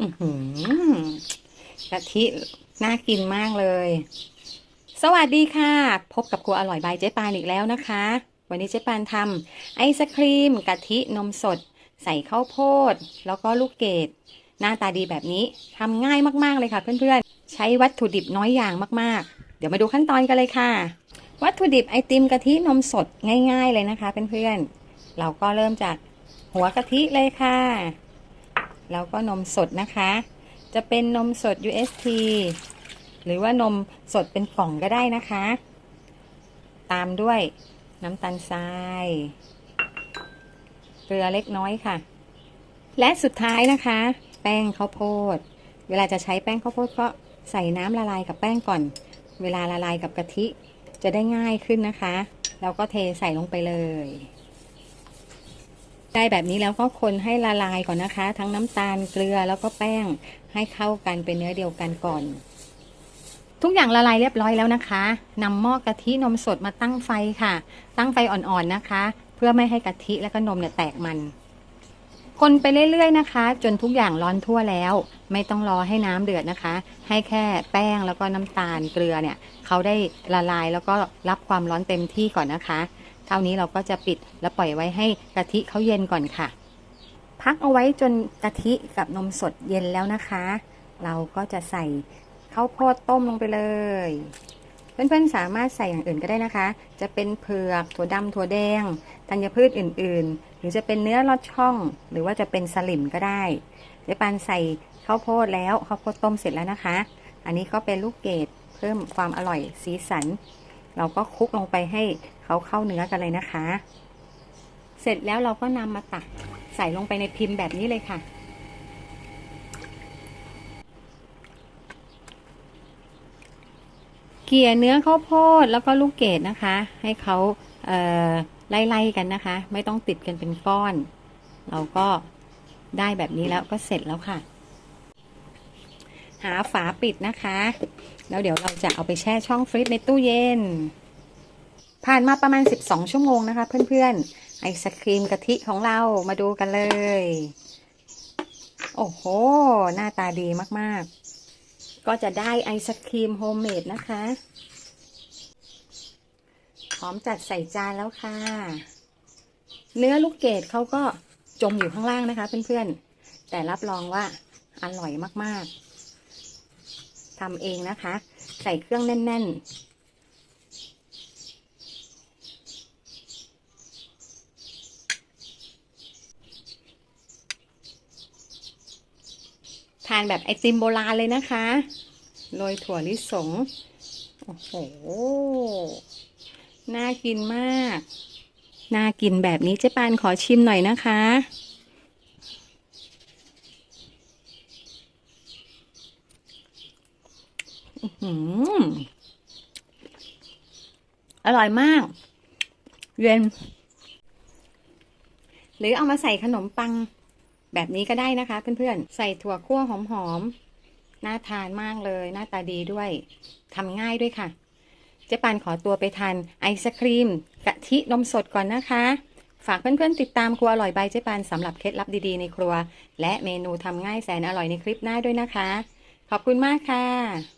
อือหือกะทิน่ากินมากเลย สวัสดีค่ะ พบกับครัวอร่อยบายเจ๊ปานอีกแล้วนะคะ วันนี้เจ๊ปานทำไอศครีมกะทินมสด ใส่ข้าวโพด แล้วก็ลูกเกดหน้าตาดีแบบนี้ทำง่ายมากๆเลยค่ะ เพื่อนๆ ใช้วัตถุดิบน้อยอย่างมากๆ เดี๋ยวมาดูขั้นตอนกันเลยค่ะ วัตถุดิบไอติมกะทินมสดง่าย ๆ เลยนะคะ เพื่อนๆเราก็เริ่มจากหัวกะทิเลยค่ะ แล้วก็นมสดนะคะ จะเป็นนมสด UST หรือว่านมสดเป็นกล่องก็ได้นะคะ ตามด้วยน้ำตาลทราย เกลือเล็กน้อยค่ะ และสุดท้ายนะคะ แป้งข้าวโพด เวลาจะใช้แป้งข้าวโพดก็ใส่น้ำละลายกับแป้งก่อน เวลาละลายกับกะทิจะได้ง่ายขึ้นนะคะ แล้วก็เทใส่ลงไปเลย ได้แบบนี้แล้วก็คนให้ละลายก่อนนะคะ ทั้งน้ำตาลเกลือแล้วก็แป้งให้เข้ากันเป็นเนื้อเดียวกันก่อน ทุกอย่างละลายเรียบร้อยแล้วนะคะนำหม้อกะทินมสดมาตั้งไฟค่ะ ตั้งไฟอ่อนๆนะคะ เพื่อไม่ให้กะทิและก็นมเนี่ยแตกมันคนไปเรื่อยๆนะคะ จนทุกอย่างร้อนทั่วแล้ว ไม่ต้องรอให้น้ำเดือดนะคะ ให้แค่แป้งแล้วก็น้ำตาลเกลือเนี่ยเขาได้ละลายแล้วก็รับความร้อนเต็มที่ก่อนนะคะ เท่านี้เราก็จะปิดแล้วปล่อยไว้ให้กะทิเขาเย็นก่อนค่ะ พักเอาไว้จนกะทิกับนมสดเย็นแล้วนะคะ เราก็จะใส่ข้าวโพดต้มลงไปเลย เพื่อนๆสามารถใส่อย่างอื่นก็ได้นะคะ จะเป็นเผือกถั่วดำถั่วแดงธัญพืชอื่นๆ หรือจะเป็นเนื้อลอดช่อง หรือว่าจะเป็นสลิมก็ได้เจ๊ปานใส่ข้าวโพดแล้วข้าวโพดต้มเสร็จแล้วนะคะ อันนี้ก็เป็นลูกเกดเพิ่มความอร่อยสีสัน เราก็คลุกลงไปให้ เขาเข้าเนื้อกันเลยนะคะ เสร็จแล้วเราก็นำมาตักใส่ลงไปในพิมพ์แบบนี้เลยค่ะ เกี่ยเนื้อข้าวโพดแล้วก็ลูกเกดนะคะ ให้เขาเไล่ๆกันนะคะ ไม่ต้องติดกันเป็นก้อน เราก็ได้แบบนี้แล้วก็เสร็จแล้วค่ะ หาฝาปิดนะคะ แล้วเดี๋ยวเราจะเอาไปแช่ช่องฟรีซในตู้เย็น ผ่านมาประมาณ 12 ชั่วโมงนะคะ เพื่อนๆ ไอศครีมกะทิของเรามาดูกันเลย โอ้โห หน้าตาดีมากๆ ก็จะได้ไอศครีมโฮมเมดนะคะ พร้อมจัดใส่จานแล้วค่ะ เนื้อลูกเกดเขาก็จมอยู่ข้างล่างนะคะ เพื่อนๆ แต่รับรองว่าอร่อยมากๆทำเองนะคะ ใส่เครื่องแน่น ๆ ทานแบบไอติมโบราณเลยนะคะโรยถั่วลิสง โอ้โห น่ากินมาก น่ากินแบบนี้เจ๊ปานขอชิมหน่อยนะคะอื้อหือร่อยมาก เย็น หรือเอามาใส่ขนมปัง แบบนี้ก็ได้นะคะเพื่อนๆ ใส่ถั่วคั่วหอมๆ น่าทานมากเลย หน้าตาดีด้วยทำง่ายด้วยค่ะ เจ๊ปานขอตัวไปทานไอศครีม กะทินมสดก่อนนะคะ ฝากเพื่อนๆ ติดตามครัวอร่อยใบเจ๊ปานสำหรับเคล็ดลับดีๆในครัว และเมนูทำง่ายแสนอร่อยในคลิปหน้าด้วยนะคะ ขอบคุณมากค่ะ